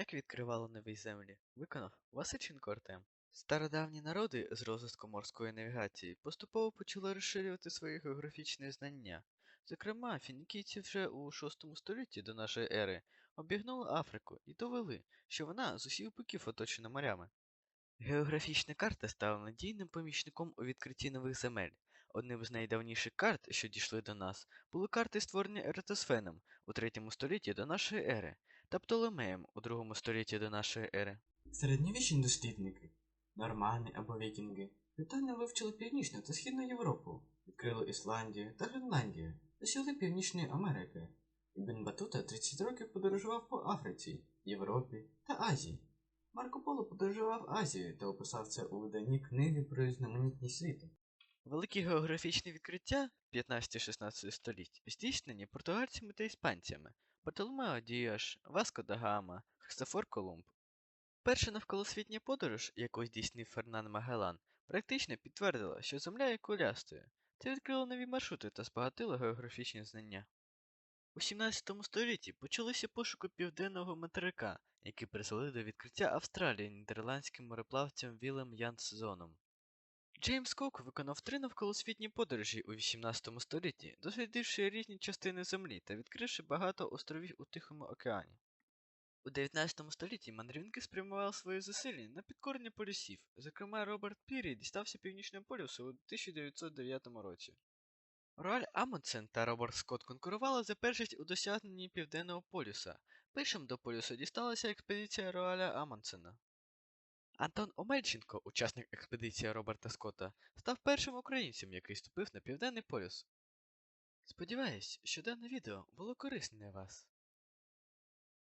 Як відкривало нові землі, виконав Васильченко Артем. Стародавні народи з розвитком морської навігації поступово почали розширювати свої географічні знання. Зокрема, фінікійці вже у VI столітті до нашої ери обігнули Африку і довели, що вона з усіх боків оточена морями. Географічна карта стала надійним помічником у відкритті нових земель. Одним з найдавніших карт, що дійшли до нас, були карти, створені Ератосфеном у третьому столітті до нашої ери та Птолемеєм у другому столітті до нашої ери. Середньовічні дослідники, нормани або вікінги, ретельно вивчили Північну та Східну Європу, відкрили Ісландію та Гренландію, досягли Північної Америки. Ібн Батута 30 років подорожував по Африці, Європі та Азії. Марко Поло подорожував Азію та описав це у виданні книги про різноманітність світу. Великі географічні відкриття 15-16 століть здійснені португальцями та іспанцями Бартоломео Діаш, Васко да Гама, Христофор Колумб. Перша навколосвітня подорож, яку здійснив Фернан Магеллан, практично підтвердила, що Земля є кулястою. Це відкрило нові маршрути та збагатило географічні знання. У 17 столітті почалися пошуки південного материка, які призвели до відкриття Австралії нідерландським мореплавцем Вілем Янсзоном. Джеймс Кок виконав три навколосвітні подорожі у 18 столітті, дослідивши різні частини Землі та відкривши багато островів у Тихому океані. У 19 столітті мандрівники спрямували свої зусилля на підкорення полюсів. Зокрема, Роберт Пірі дістався Північного полюсу у 1909 році. Роаль Амундсен та Роберт Скотт конкурували за першість у досягненні Південного полюса. Першим до полюсу дісталася експедиція Роаля Амундсена. Антон Омельченко, учасник експедиції Роберта Скотта, став першим українцем, який ступив на Південний полюс. Сподіваюсь, що дане відео було корисне для вас.